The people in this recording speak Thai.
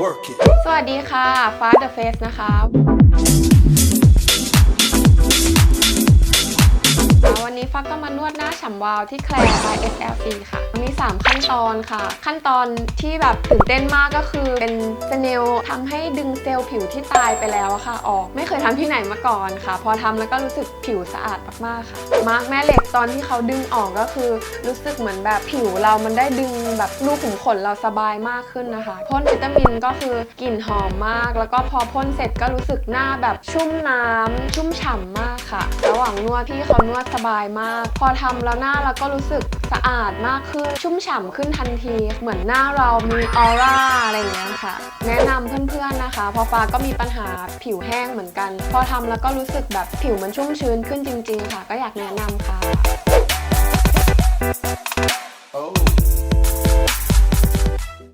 work it สวัสดีค่ะฟ้าเดอะเฟสนะคะ นี้ฟ้าก็มานวดหน้าฉ่ำวาวที่แคลร์ by SLC ค่ะ มี 3 ขั้นตอนค่ะ ขั้นตอนที่แบบตื่นเต้นมากก็คือเป็นเซเนลทำให้ดึงเซลล์ผิวที่ตายไปแล้วอะค่ะ ออกไม่เคยทำที่ไหนมาก่อนค่ะ พอทำแล้วก็รู้สึกผิวสะอาดมากๆค่ะ มาร์กแม่เหล็กตอนที่เขาดึงออกก็คือ รู้สึกเหมือนแบบผิวเรามันได้ดึงแบบรูขุมขนเราสบายมากขึ้นนะคะพ่นวิตามินก็คือกลิ่นหอมมาก แล้วก็พอพ่นเสร็จก็รู้สึกหน้าแบบชุ่มน้ำชุ่มฉ่ำมากค่ะ ระหว่างนวดพี่เขานวดสบายมาก พอทำแล้วหน้าเราก็รู้สึกสะอาดมากขึ้น ชุ่มฉ่ำขึ้นทันที เหมือนหน้าเรามีออร่าอะไรอย่างเงี้ยค่ะ แนะนำเพื่อนๆนะคะ พอฟ้าก็มีปัญหาผิวแห้งเหมือนกัน พอทำแล้วก็รู้สึกแบบผิวมันชุ่มชื้นขึ้นจริง ๆ ค่ะ ก็อยากแนะนำค่ะ